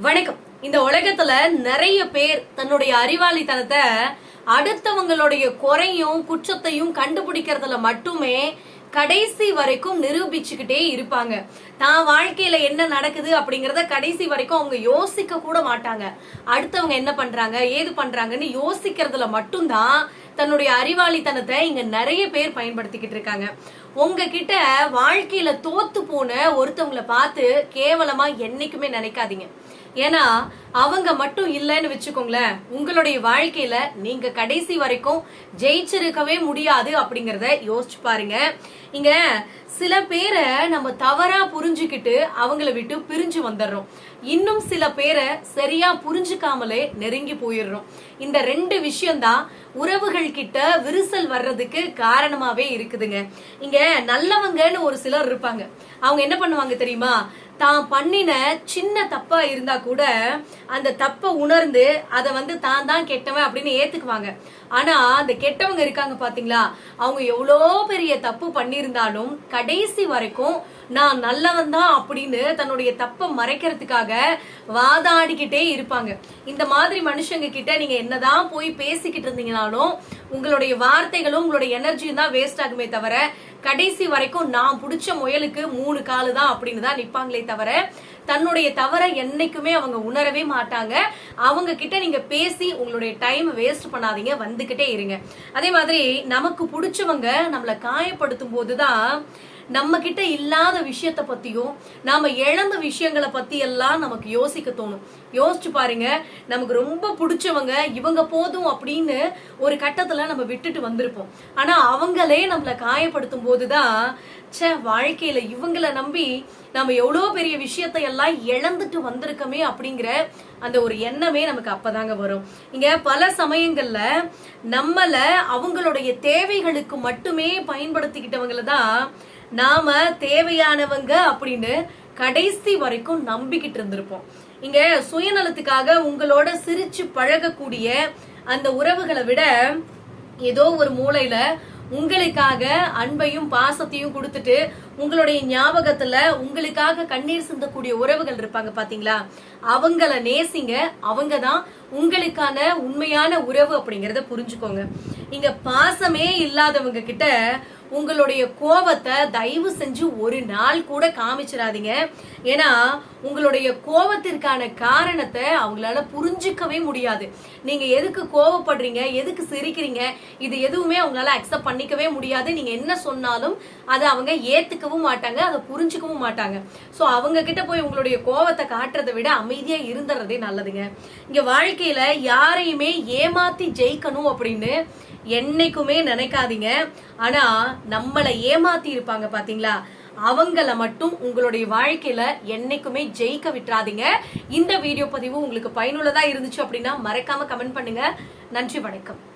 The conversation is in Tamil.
வணக்கம். இந்த உலகத்துல நிறைய பேர் தன்னுடைய அறிவாளித்தனத்தை அடுத்தவங்களுடைய குறையும் குற்றத்தையும் கண்டுபிடிக்கிறதுல மட்டுமே கடைசி வரைக்கும் நிரூபிச்சுக்கிட்டே இருப்பாங்க. தான் வாழ்க்கையில என்ன நடக்குது அப்படிங்கறத கடைசி வரைக்கும் அவங்க யோசிக்க கூட மாட்டாங்க. அடுத்தவங்க என்ன பண்றாங்க ஏது பண்றாங்கன்னு யோசிக்கிறதுல மட்டும்தான் தன்னுடைய அறிவாளித்தனத்தை இங்க நிறைய பேர் பயன்படுத்திக்கிட்டு இருக்காங்க. உங்ககிட்ட வாழ்க்கையில தோத்து போன ஒருத்தவங்களை பார்த்து கேவலமா என்னைக்குமே நினைக்காதீங்க. ஏன்னா அவங்க மட்டும் இல்லைன்னு வச்சுக்கோங்களேன். உங்களுடைய வாழ்க்கையில நீங்க கடைசி வரைக்கும் ஜெயிச்சிருக்கவே முடியாது அப்படிங்கறத யோசிச்சு பாருங்க. இங்க சில பேரை நம்ம தவறா புரிஞ்சுக்கிட்டு அவங்கள விட்டு பிரிஞ்சு வந்துடுறோம். இன்னும் சில பேரை சரியா புரிஞ்சுக்காமலே நெருங்கி போயிடுறோம். இந்த ரெண்டு விஷயம்தான் உறவுகள் கிட்ட விரிசல் வர்றதுக்கு காரணமாவே இருக்குதுங்க. இங்க நல்லவங்கன்னு ஒரு சிலர் இருப்பாங்க. அவங்க என்ன பண்ணுவாங்க தெரியுமா? தான் பண்ணின சின்ன தப்பா இருந்தா கூட அந்த தப்பை உணர்ந்து அதை வந்து தான் தான் கெட்டவன் அப்படின்னு ஏத்துக்குவாங்க. ஆனா அந்த கெட்டவங்க இருக்காங்க பாத்தீங்களா? அவங்க எவ்வளோ பெரிய தப்பு பண்ணியிருந்தாலும் கடைசி வரைக்கும் நான் நல்லவன் தான் அப்படின்னு தன்னுடைய தப்பை மறைக்கிறதுக்காக வாதாடிக்கிட்டே இருப்பாங்க. இந்த மாதிரி மனுஷங்க கிட்ட நீங்க என்னதான் போய் பேசிக்கிட்டு இருந்தீங்கனாலும் உங்களுடைய வார்த்தைகளும் உங்களுடைய எனர்ஜியும் தான் வேஸ்ட் ஆகுமே தவிர கடைசி வரைக்கும் நான் பிடிச்ச முயலுக்கு மூணு காலு தான் அப்படின்னு தான் நிற்பாங்களே தவிர தன்னுடைய தவற என்னைக்குமே அவங்க உணரவே மாட்டாங்க. அவங்க கிட்ட நீங்க பேசி உங்களுடைய டைம் வேஸ்ட் பண்ணாதீங்க வந்துகிட்டே இருங்க. அதே மாதிரி நமக்கு பிடிச்சவங்க நம்மளை காயப்படுத்தும் போதுதான் நம்ம கிட்ட இல்லாத விஷயத்த பத்தியும் நாம இழந்த விஷயங்களை பத்தி எல்லாம் நமக்கு யோசிக்க தோணும். யோசிச்சு பாருங்க நமக்கு ரொம்ப பிடிச்சவங்க இவங்க போதும் அப்படின்னு ஒரு கட்டத்துல நம்ம விட்டுட்டு வந்திருப்போம். ஆனா அவங்களே நம்மளை காயப்படுத்தும் போதுதான் ச்சே வாழ்க்கையில இவங்கள நம்பி நம்ம எவ்வளோ பெரிய விஷயத்தை எல்லாம் இழந்துட்டு வந்திருக்கமே அப்படிங்கிற அந்த ஒரு எண்ணமே நமக்கு அப்பதாங்க வரும். இங்க பல சமயங்கள்ல நம்மள அவங்களுடைய தேவைகளுக்கு மட்டுமே பயன்படுத்திக்கிட்டவங்கள தான் நாம தேவையானவங்க அப்படின்னு கடைசி வரைக்கும் நம்பிக்கிட்டு இருந்திருப்போம். இங்க சுயநலத்துக்காக உங்களோட சிரிச்சு பழகக்கூடிய அந்த உறவுகளை விட ஏதோ ஒரு மூலையில உங்களுக்காக அன்பையும் பாசத்தையும் கொடுத்துட்டு உங்களுடைய ஞாபகத்துல உங்களுக்காக கண்ணீர் சிந்தக்கூடிய உறவுகள் இருப்பாங்க பாத்தீங்களா? அவங்கள நேசிங்க அவங்க தான் உங்களுக்கான உண்மையான உறவு அப்படிங்கறத புரிஞ்சுக்கோங்க. இங்க பாசமே இல்லாதவங்க கிட்ட உங்களுடைய கோபத்தை தயவு செஞ்சு ஒரு நாள் கூட காமிச்சிடாதீங்க. ஏன்னா உங்களுடைய கோபத்திற்கான காரணத்தை அவங்களால புரிஞ்சுக்கவே முடியாது. நீங்க எதுக்கு கோவப்படுறீங்க? எதுக்கு சிரிக்கிறீங்க? இது எதுவுமே அவங்களால அக்செப்ட் பண்ணிக்கவே முடியாது. நீங்க என்ன சொன்னாலும் அதை அவங்க ஏத்துக்கவும் மாட்டாங்க அதை புரிஞ்சுக்கவும் மாட்டாங்க. சோ அவங்க கிட்ட போய் உங்களுடைய கோவத்தை காட்டுறதை விட அமைதியா இருந்துறதே நல்லதுங்க. இங்க வாழ்க்கையில யாரையுமே ஏமாத்தி ஜெயிக்கணும் அப்படின்னு என்னைக்குமே நினைக்காதீங்க. ஆனா நம்மளை ஏமாத்தி இருப்பாங்க பாத்தீங்களா? அவங்கள மட்டும் உங்களுடைய வாழ்க்கையில என்னைக்குமே ஜெயிக்க விட்டுறாதீங்க. இந்த வீடியோ பதிவு உங்களுக்கு பயனுள்ளதா இருந்துச்சு அப்படின்னா மறக்காம கமெண்ட் பண்ணுங்க. நன்றி வணக்கம்.